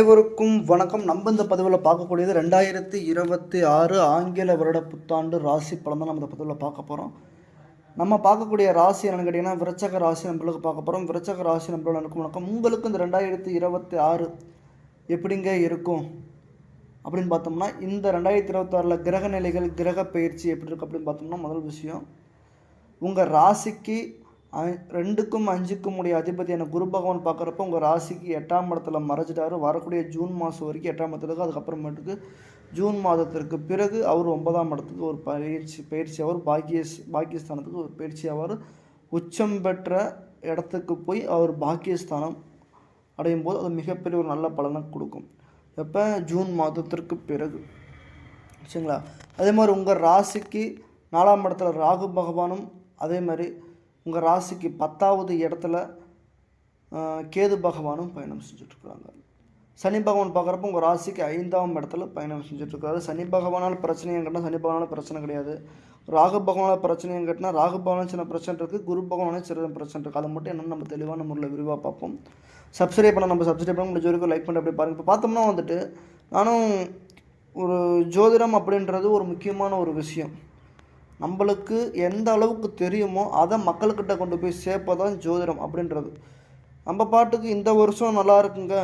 அனைவருக்கும் வணக்கம். நம்ம இந்த பதிவில் பார்க்கக்கூடியது ரெண்டாயிரத்தி இருபத்தி ஆறு ஆங்கில வருட புத்தாண்டு ராசி பலன் தான் நம்ம இந்த பதிவில் பார்க்க போகிறோம் நம்ம பார்க்கக்கூடிய ராசி என்னன்னு கேட்டிங்கன்னா விரச்சக ராசி நம்மளுக்கு பார்க்க போகிறோம் விரச்சக ராசி நம்மளோட இருக்கும் வணக்கம். உங்களுக்கு இந்த ரெண்டாயிரத்தி இருபத்தி ஆறு எப்படிங்க இருக்கும்? அப்படின்னு பார்த்தோம்னா இந்த ரெண்டாயிரத்தி இருபத்தாறில் கிரக நிலைகள் கிரக பயிற்சி எப்படி இருக்குது அப்படின்னு பார்த்தோம்னா முதல் விஷயம் உங்கள் ராசிக்கு ரெண்டுக்கும் அஞ்சுக்கும் உடைய அதிபதியான குரு பகவான் பார்க்குறப்ப உங்கள் ராசிக்கு எட்டாம் இடத்துல மறைச்சிட்டாரு வரக்கூடிய ஜூன் மாதம் வரைக்கும் எட்டாம் இடத்துக்கு அதுக்கப்புறமேட்டுக்கு ஜூன் மாதத்திற்கு பிறகு அவர் ஒன்பதாம் இடத்துக்கு ஒரு பயிற்சி பயிற்சி அவர் பாக்கிய பாக்கியஸ்தானத்துக்கு ஒரு பயிற்சி அவர் உச்சம் பெற்ற இடத்துக்கு போய் அவர் பாக்கியஸ்தானம் அடையும் போது அது மிகப்பெரிய ஒரு நல்ல பலனை கொடுக்கும். எப்போ? ஜூன் மாதத்திற்கு பிறகு. சரிங்களா? அதே மாதிரி உங்கள் ராசிக்கு நாலாம் இடத்துல ராகு பகவானும் அதே மாதிரி உங்கள் ராசிக்கு பத்தாவது இடத்துல கேது பகவானும் பயணம் செஞ்சுட்ருக்குறாங்க. சனி பகவான் பார்க்குறப்ப உங்கள் ராசிக்கு ஐந்தாம் இடத்துல பயணம் செஞ்சுட்ருக்காரு. சனி பகவானால் பிரச்சனையும் கேட்டால் சனி பகவானால் பிரச்சனை கிடையாது. ராகு பகவானால் பிரச்சனையும் கேட்டால் ராகு பகவானும் சின்ன பிரச்சனை இருக்குது குரு பகவானும் சின்ன பிரச்சனை இருக்குது அதை மட்டும் என்னென்னு நம்ம தெளிவான முறையில் விரிவாக பார்ப்போம். சப்ஸ்கிரைப் பண்ண நம்ம சப்ஸ்கிரைப் பண்ண முடிஞ்ச வரைக்கும் லைக் பண்ணி அப்படி பாருங்கள் இப்போ பார்த்தோம்னா வந்துட்டு நானும் ஒரு ஜோதிடம் அப்படின்றது ஒரு முக்கியமான ஒரு விஷயம். நம்மளுக்கு எந்த அளவுக்கு தெரியுமோ அதை மக்கள்கிட்ட கொண்டு போய் சேர்ப்பதான் ஜோதிடம் அப்படின்றது. நம்ம பாட்டுக்கு இந்த வருஷம் நல்லா இருக்குங்க.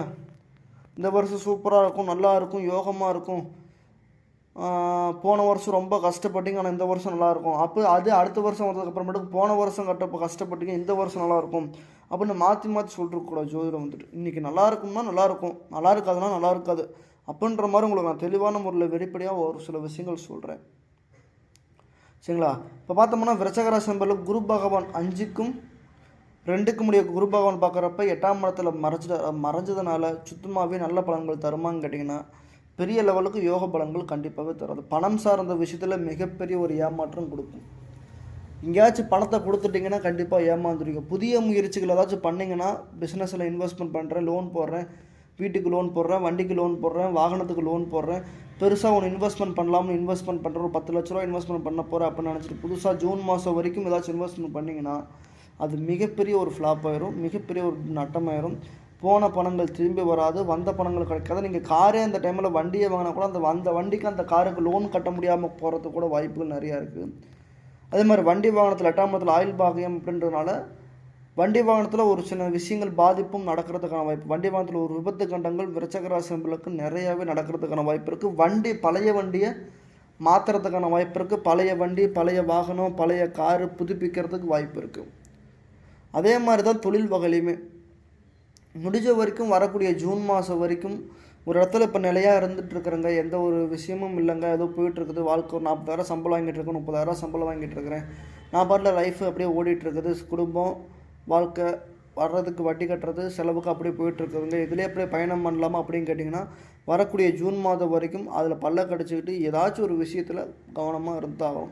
இந்த வருஷம் சூப்பராக இருக்கும் நல்லா இருக்கும் யோகமாக இருக்கும். போன வருஷம் ரொம்ப கஷ்டப்பட்டீங்க ஆனால் இந்த வருஷம் நல்லாயிருக்கும் அப்போ அது அடுத்த வருஷம் வந்ததுக்கப்புறமேட்டுக்கு போன வருஷம் கட்டப்போ கஷ்டப்பட்டீங்க இந்த வருஷம் நல்லாயிருக்கும் அப்படின்னு மாற்றி மாற்றி சொல்லிருக்கூடாது ஜோதிடம் வந்துட்டு இன்றைக்கி நல்லா இருக்கும்னா நல்லா இருக்கும். நல்லா இருக்காதுன்னா நல்லா இருக்காது. அப்படின்ற மாதிரி உங்களுக்கு நான் தெளிவான முறையில் வெளிப்படையாக ஒரு சில விஷயங்கள் சொல்கிறேன் சரிங்களா? இப்போ பார்த்தோம்னா விருச்சகராசி நம்பரில் குரு பகவான் அஞ்சுக்கும் ரெண்டுக்கும் உடைய குரு பகவான் பார்க்குறப்ப எட்டாம் இடத்துல மறைச்சிட மறைஞ்சதுனால சுத்தமாகவே நல்ல பலன்கள் தருமான்னு கேட்டிங்கன்னா பெரிய லெவலுக்கு யோக பலன்கள் கண்டிப்பாகவே தராது. பணம் சார்ந்த விஷயத்தில் மிகப்பெரிய ஒரு ஏமாற்றம் கொடுக்கும். எங்கேயாச்சும் பணத்தை கொடுத்துட்டிங்கன்னா கண்டிப்பாக ஏமாந்துருவீங்க. புதிய முயற்சிகள் ஏதாச்சும் பண்ணிங்கன்னா பிஸ்னஸில் இன்வெஸ்ட்மெண்ட் பண்ணுறேன் லோன் போடுறேன் வீட்டுக்கு லோன் போடுறேன் வண்டிக்கு லோன் போடுறேன் வாகனத்துக்கு லோன் போடுறேன். பெருசாக ஒன்று இன்வெஸ்ட்மெண்ட் பண்ணலாம்னு இன்வெஸ்ட்மெண்ட் பண்ணுறோம் ஒரு பத்து லட்ச ரூபா இன்வெஸ்ட்மெண்ட் பண்ண போகிறேன் அப்படின்னு நினச்சிட்டு புதுசாக ஜூன் மாதம் வரைக்கும் ஏதாச்சும் இன்வெஸ்ட்மெண்ட் பண்ணிங்கன்னா அது மிகப்பெரிய ஒரு ஃப்ளாப் ஆயிரும் மிகப்பெரிய ஒரு நட்டமாயிரும். போன பணங்கள் திரும்பி வராது வந்த பணங்கள் கிடைக்காது. நீங்கள் காரே அந்த டைமில் வண்டியை வாங்கினா கூட அந்த அந்த வண்டிக்கு அந்த காருக்கு லோன் கட்ட முடியாமல் போகிறதுக்கு கூட வாய்ப்புகள் நிறையா இருக்குது அதே மாதிரி வண்டி வாகனத்தில் எட்டாம் ஆயில் பாகியம் அப்படின்றதுனால வண்டி வாகனத்தில் ஒரு சில விஷயங்கள் பாதிப்பும் நடக்கிறதுக்கான வாய்ப்பு. வண்டி வாகனத்தில் ஒரு விபத்து கண்டங்கள் விருச்சகராசி நம்பளுக்கு நிறையாவே நடக்கிறதுக்கான வாய்ப்பு இருக்குது வண்டி பழைய வண்டியை மாற்றுறதுக்கான வாய்ப்பு இருக்குது பழைய வண்டி பழைய வாகனம் பழைய காரு புதுப்பிக்கிறதுக்கு வாய்ப்பு இருக்குது அதே மாதிரி தான் தொழில் வகையிலையுமே முடிஞ்ச வரைக்கும் வரக்கூடிய ஜூன் மாதம் வரைக்கும் ஒரு இடத்துல இப்போ நிலையாக இருந்துகிட்ருக்குறேங்க எந்த ஒரு விஷயமும் இல்லைங்க. ஏதோ போயிட்டு இருக்குது வாழ்க்கை ஒரு நாற்பதாயிரம் சம்பளம் வாங்கிட்டு இருக்கேன் முப்பதாயிரம் சம்பளம் வாங்கிட்டு இருக்கிறேன் நான் பாட்டில் லைஃப் அப்படியே ஓடிட்டுருக்குது. குடும்பம் வாழ்க்கை வர்றதுக்கு வட்டி கட்டுறது செலவுக்கு அப்படியே போயிட்டு இருக்குதுங்க அப்படியே பயணம் பண்ணலாமா அப்படின்னு கேட்டிங்கன்னா வரக்கூடிய ஜூன் மாதம் வரைக்கும் அதில் பல்ல கடிச்சிக்கிட்டு ஏதாச்சும் ஒரு விஷயத்தில் கவனமாக இருந்தாகும்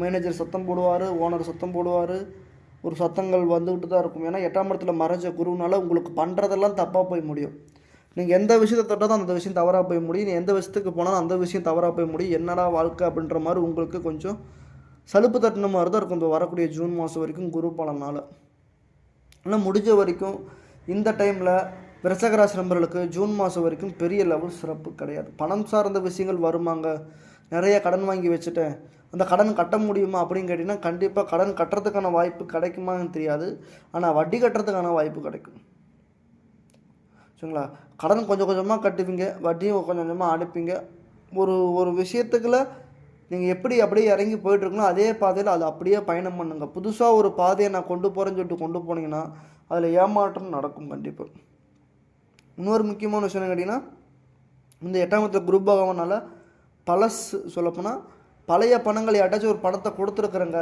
மேனேஜர் சத்தம் போடுவார் ஓனர் சத்தம் போடுவார். ஒரு சத்தங்கள் வந்துக்கிட்டு தான் இருக்கும். ஏன்னா எட்டாம் இடத்துல மறைஞ்ச குருவினால உங்களுக்கு பண்ணுறதெல்லாம் தப்பாக போய் முடியும். நீங்கள் எந்த விஷயத்தை தொட்டாலும் அந்த விஷயம் தவறாக போய் முடியும். நீ எந்த விஷயத்துக்கு போனாலும் அந்த விஷயம் தவறாக போய் முடியும். என்னடா வாழ்க்கை அப்படின்ற மாதிரி உங்களுக்கு கொஞ்சம் சலுப்பு தட்டின மாதிரி தான் இருக்கும். இந்த வரக்கூடிய ஜூன் மாதம் வரைக்கும் குரு பலனால். ஆனால் முடிஞ்ச வரைக்கும் இந்த டைமில் விரசகராசி நம்பர்களுக்கு ஜூன் மாதம் வரைக்கும் பெரிய லெவல் சிறப்பு கிடையாது. பணம் சார்ந்த விஷயங்கள் வருமாங்க. நிறைய கடன் வாங்கி வச்சுட்டேன். அந்த கடன் கட்ட முடியுமா அப்படின்னு கேட்டிங்கன்னா கண்டிப்பாக கடன் கட்டுறதுக்கான வாய்ப்பு கிடைக்குமான்னு தெரியாது. ஆனால் வட்டி கட்டுறதுக்கான வாய்ப்பு கிடைக்கும். சரிங்களா? கடன் கொஞ்சம் கொஞ்சமாக கட்டுவீங்க. வட்டியும் கொஞ்சம் கொஞ்சமாக அனுப்பிங்க ஒரு ஒரு விஷயத்துக்குள்ள நீங்கள் எப்படி அப்படியே இறங்கி போயிட்டுருக்கணும் அதே பாதையில் அது அப்படியே பயணம் பண்ணுங்கள் புதுசாக ஒரு பாதையை நான் கொண்டு போகிறேன்னு சொல்லிட்டு கொண்டு போனீங்கன்னா அதில் ஏமாற்றம் நடக்கும் கண்டிப்பாக இன்னொரு முக்கியமான விஷயம் என்ன கேட்டிங்கன்னா இந்த எட்டாம் இடத்துல குரு பகவானால் பழசு சொல்லப்போனால் பழைய பணங்கள் யார்ட்டாச்சும் ஒரு பணத்தை கொடுத்துருக்குறேங்க.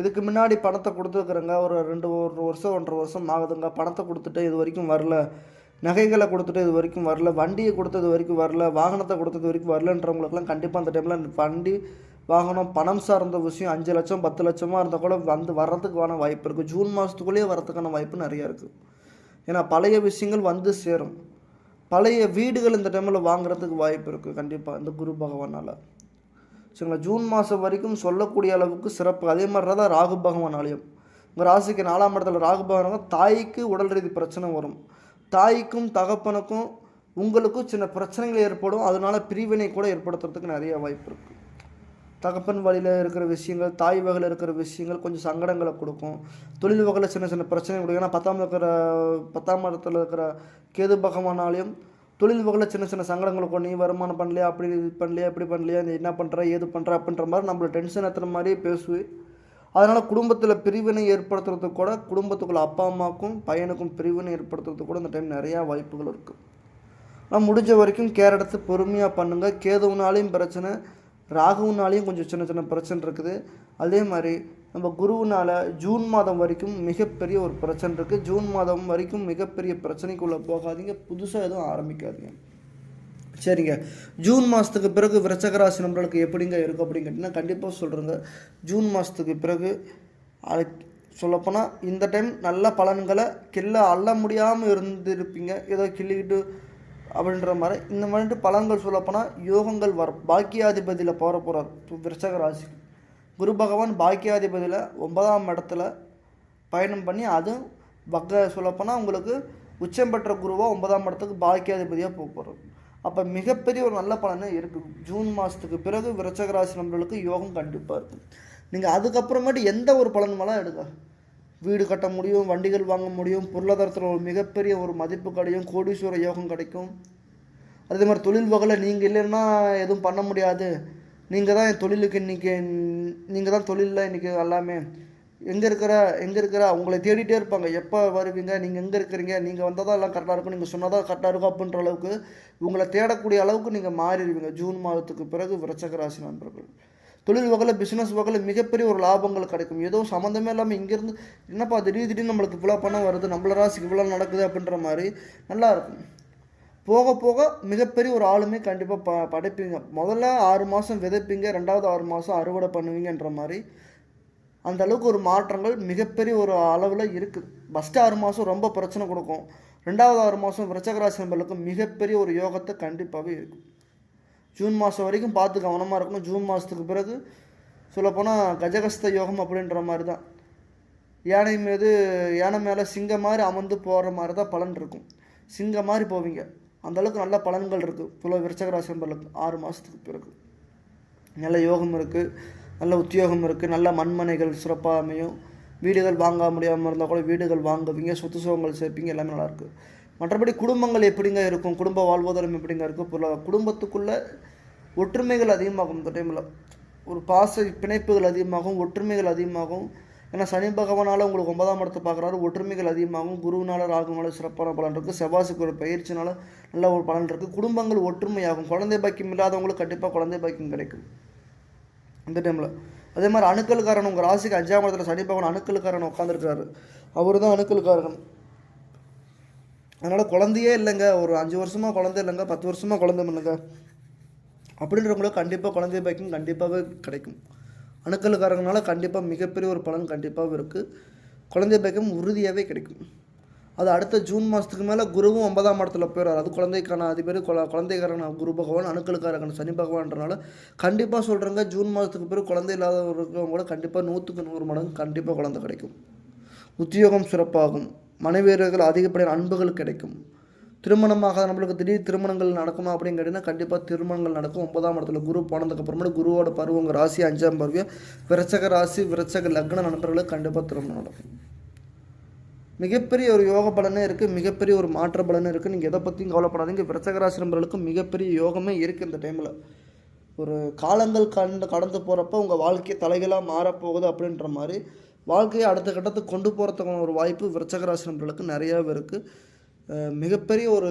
இதுக்கு முன்னாடி பணத்தை கொடுத்துருக்குறேங்க. ஒரு ரெண்டு ஒரு வருஷம் ஒன்றரை வருஷம் ஆகுதுங்க. பணத்தை கொடுத்துட்டு இது வரைக்கும் வரல. நகைகளை கொடுத்துட்டு இது வரைக்கும் வரல வண்டியை கொடுத்தது வரைக்கும் வரல வாகனத்தை கொடுத்தது வரைக்கும் வரலன்றவங்களுக்குலாம் கண்டிப்பாக அந்த டைமில் வண்டி வாகனம் பணம் சார்ந்த விஷயம் அஞ்சு லட்சம் பத்து லட்சமாக இருந்தால் கூட வந்து வர்றதுக்கான வாய்ப்பு இருக்குது ஜூன் மாதத்துக்குள்ளேயே வரதுக்கான வாய்ப்பு நிறையா இருக்குது ஏன்னா பழைய விஷயங்கள் வந்து சேரும். பழைய வீடுகள் இந்த டைமில் வாங்குறதுக்கு வாய்ப்பு இருக்குது கண்டிப்பாக இந்த குரு பகவானால். சரிங்களா? ஜூன் மாதம் வரைக்கும் சொல்லக்கூடிய அளவுக்கு சிறப்பு. அதே மாதிரி தான் ராகு பகவான் ஆலயம் உங்கள் ராசிக்கு நாலாம் இடத்துல ராகு பகவான் தாய்க்கு உடல் ரீதி பிரச்சனை வரும். தாய்க்கும் தகப்பனுக்கும் உங்களுக்கும் சின்ன பிரச்சனைகள் ஏற்படும். அதனால பிரிவினை கூட ஏற்படுத்துறதுக்கு நிறைய வாய்ப்பு இருக்குது தகப்பன் வழியில் இருக்கிற விஷயங்கள் தாய் வகையில் இருக்கிற விஷயங்கள் கொஞ்சம் சங்கடங்களை கொடுக்கும். தொழில் வகையில் சின்ன சின்ன பிரச்சனை கொடுக்கும். ஏன்னா பத்தாம் இருக்கிற பத்தாம் இடத்துல இருக்கிற கேது பகவானாலையும் தொழில் வகையில் சின்ன சின்ன சங்கடங்களை கொடுக்கும். நீ வருமானம் பண்ணலையா? அப்படி இது பண்ணலையா? இப்படி பண்ணலையா? நீ என்ன பண்ணுற ஏது பண்ணுற அப்படின்ற மாதிரி நம்மளை டென்ஷன் ஏற்றுற மாதிரியே பேசுவேன் அதனால் குடும்பத்தில் பிரிவினை ஏற்படுத்துறது கூட குடும்பத்துக்குள்ள அப்பா அம்மாவுக்கும் பையனுக்கும் பிரிவினை ஏற்படுத்துறதுக்கு கூட இந்த டைம் நிறையா வாய்ப்புகள் இருக்குது ஆனால் முடிஞ்ச வரைக்கும் கேர் எடுத்து பொறுமையாக பண்ணுங்கள் கேதுவுனாலையும் பிரச்சனை ராகுவுனாலையும் கொஞ்சம் சின்ன சின்ன பிரச்சனை இருக்குது. அதே மாதிரி நம்ம குருவினால் ஜூன் மாதம் வரைக்கும் மிகப்பெரிய ஒரு பிரச்சனை இருக்குது ஜூன் மாதம் வரைக்கும் மிகப்பெரிய பிரச்சனைக்குள்ளே போகாதீங்க. புதுசாக எதுவும் ஆரம்பிக்காதீங்க. சரிங்க. ஜூன் மாதத்துக்கு பிறகு விரச்சகராசி நம்மளுக்கு எப்படிங்க இருக்கும் அப்படின்னு கேட்டிங்கன்னா கண்டிப்பாக சொல்கிறேங்க ஜூன் மாதத்துக்கு பிறகு அது சொல்லப்போனால் இந்த டைம் நல்ல பலன்களை கிள்ள அள்ள முடியாமல் இருந்திருப்பீங்க. ஏதோ கிள்ளிக்கிட்டு அப்படின்ற மாதிரி. இந்த மாதிரி பலன்கள் சொல்லப்போனால் யோகங்கள் வர பாக்கியாதிபதியில் போகிற போகிறார் விருச்சக ராசி குரு பகவான் பாக்கியாதிபதியில் ஒன்பதாம் இடத்துல பயணம் பண்ணி அதுவும் பக்க சொல்லப்போனால் உங்களுக்கு உச்சம் பெற்ற குருவாக ஒன்பதாம் இடத்துக்கு பாக்கியாதிபதியாக போக போகிறோம் அப்போ மிகப்பெரிய ஒரு நல்ல பலனே இருக்குது ஜூன் மாதத்துக்கு பிறகு விரச்சகராசி நம்மளுக்கு யோகம் கண்டிப்பாக இருக்கும் நீங்கள் அதுக்கப்புறமேட்டு எந்த ஒரு பலன் மேலே எடுங்க. வீடு கட்ட முடியும் வண்டிகள் வாங்க முடியும் பொருளாதாரத்தில் ஒரு மிகப்பெரிய ஒரு மதிப்பு கிடைக்கும் கோடீஸ்வர யோகம் கிடைக்கும். அதே மாதிரி தொழில் வகையில் நீங்கள் இல்லைன்னா எதுவும் பண்ண முடியாது. நீங்கள் தான் என் தொழிலுக்கு இன்றைக்கி நீங்கள் தான் தொழிலில் இன்றைக்கி எல்லாமே. எங்கே இருக்கிற எங்கே இருக்கிற உங்களை தேடிட்டே இருப்பாங்க. எப்போ வருவீங்க நீங்கள் எங்கே இருக்கிறீங்க நீங்கள் வந்தால் தான் எல்லாம் கரெக்டாக இருக்கும் நீங்கள் சொன்னால் தான் கரெக்டாக இருக்கும் அப்படின்ற அளவுக்கு உங்களை தேடக்கூடிய அளவுக்கு நீங்கள் மாறிடுவீங்க. ஜூன் மாதத்துக்கு பிறகு விரச்சக ராசி நண்பர்கள். தொழில் வகையில் பிஸ்னஸ் வகையில் மிகப்பெரிய ஒரு லாபங்கள் கிடைக்கும். ஏதோ சம்மந்தமே இல்லாமல் இங்கேருந்து என்னப்பா திடீர் திடீர்னு நம்மளுக்கு இவ்வளோ பணம் வருது நம்மள ராசிக்கு இவ்வளோ நடக்குது அப்படின்ற மாதிரி நல்லா இருக்கும். போக போக மிகப்பெரிய ஒரு ஆளுமே கண்டிப்பாக ப படைப்பீங்க. முதல்ல ஆறு மாதம் விதைப்பீங்க ரெண்டாவது ஆறு மாதம் அறுவடை பண்ணுவீங்கன்ற மாதிரி அந்த அளவுக்கு ஒரு மாற்றங்கள் மிகப்பெரிய ஒரு அளவில் இருக்குது ஃபஸ்ட்டு ஆறு மாதம் ரொம்ப பிரச்சனை கொடுக்கும். ரெண்டாவது ஆறு மாதம் விரச்சகராசி நம்பர்களுக்கு மிகப்பெரிய ஒரு யோகத்தை கண்டிப்பாகவே இருக்கும் ஜூன் மாதம் வரைக்கும் பார்த்து கவனமாக இருக்கணும். ஜூன் மாதத்துக்கு பிறகு சொல்லப்போனால் கஜகஸ்த யோகம் அப்படின்ற மாதிரி தான் யானை மீது யானை மேலே சிங்கம் மாதிரி அமர்ந்து போகிற மாதிரி தான் பலன் இருக்கும். சிங்கம் மாதிரி போவீங்க. அந்தளவுக்கு நல்ல பலன்கள் இருக்குது புல விருச்சகராசி நம்பர்களுக்கு ஆறு மாதத்துக்கு பிறகு. நல்ல யோகம் இருக்குது நல்ல உத்தியோகம் இருக்குது நல்ல மண்மனைகள் சிறப்பாக அமையும். வீடுகள் வாங்க முடியாமல் இருந்தால் கூட வீடுகள் வாங்குவீங்க சொத்து சுகங்கள் சேர்ப்பீங்க எல்லாமே நல்லாயிருக்கு மற்றபடி குடும்பங்கள் எப்படிங்க இருக்கும்? குடும்ப வாழ்வாதாரம் எப்படிங்க இருக்கும்? பொருளாதார குடும்பத்துக்குள்ளே ஒற்றுமைகள் அதிகமாகும் இந்த டைமில் ஒரு பாச பிணைப்புகள் அதிகமாகும் ஒற்றுமைகள் அதிகமாகும். ஏன்னா சனி பகவானால் உங்களுக்கு ஒன்பதாம் இடத்தை பார்க்குறாரு ஒற்றுமைகள் அதிகமாகும். குருவினால ராகுனால சிறப்பான பலன் இருக்குது செவ்வாசுக்கு ஒரு பயிற்சினால நல்ல ஒரு பலன் இருக்குது குடும்பங்கள் ஒற்றுமையாகும். குழந்தை பாக்கியம் இல்லாதவங்களுக்கு கண்டிப்பாக குழந்தை பாக்கியம் கிடைக்கும். இந்த டைமில் அதே மாதிரி அணுக்கல்காரன் உங்கள் ராசிக்கு அஞ்சாம் இடத்துல சனி பகவான் அணுக்கலுக்காரன் உட்காந்துருக்காரு அவர் தான் அணுக்கல்காரன் அதனால் குழந்தையே இல்லைங்க. ஒரு அஞ்சு வருஷமாக குழந்தை இல்லைங்க. பத்து வருஷமாக குழந்தை இல்லைங்க. அப்படின்றவங்களுக்கு கண்டிப்பாக குழந்தை பாக்கியம் கண்டிப்பாகவே கிடைக்கும். அணுக்கல்காரங்கனால கண்டிப்பாக மிகப்பெரிய ஒரு பலன் கண்டிப்பாகவும் இருக்குது குழந்தை பாக்கியம் உறுதியாகவே கிடைக்கும். அது அடுத்த ஜூன் மாதத்துக்கு மேலே குருவும் ஒன்பதாம் இடத்துல போயிடுறார் அது குழந்தைக்கான அதிபர் குல குழந்தைக்காரன குரு பகவான் அணுக்களுக்காரன் சனி பகவான்றனால கண்டிப்பாக சொல்கிறேங்க ஜூன் மாதத்துக்கு பிறகு குழந்தை இல்லாதவர்களுக்கும் கூட கண்டிப்பாக நூற்றுக்கு நூறு மடங்கு கண்டிப்பாக குழந்தை கிடைக்கும். உத்தியோகம் சிறப்பாகும். மனைவியர்கள் அதிகப்படியான அன்புகள் கிடைக்கும். திருமணமாக நம்மளுக்கு திடீர் திருமணங்கள் நடக்குமா அப்படின்னு கேட்டிங்கன்னா கண்டிப்பாக திருமணங்கள் நடக்கும். ஒன்பதாம் இடத்துல குரு போனதுக்கப்புறமேட்டு குருவோட பருவங்க ராசி அஞ்சாம் பருவியம் விரச்சக ராசி விரச்சக லக்ன நண்பர்களுக்கு கண்டிப்பாக திருமணம் நடக்கும். மிகப்பெரிய ஒரு யோக பலனே இருக்குது மிகப்பெரிய ஒரு மாற்ற பலனே இருக்குது நீங்கள் எதை பற்றியும் கவலைப்படாதீங்க. விருச்சக ராசி மிகப்பெரிய யோகமே இருக்குது இந்த டைமில் ஒரு காலங்கள் கண்டு கடந்து போகிறப்ப உங்கள் வாழ்க்கை தலைகளாக மாறப்போகுது அப்படின்ற மாதிரி வாழ்க்கையை அடுத்த கட்டத்துக்கு கொண்டு போகிறதுக்கான ஒரு வாய்ப்பு விருச்சக ராசி நிறையாவே இருக்குது மிகப்பெரிய ஒரு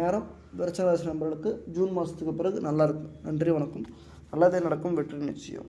நேரம் விருச்சக நம்பர்களுக்கு ஜூன் மாதத்துக்கு பிறகு நல்லா இருக்கும். நன்றி வணக்கம். நல்லதே நடக்கும். வெற்றி நிச்சயம்.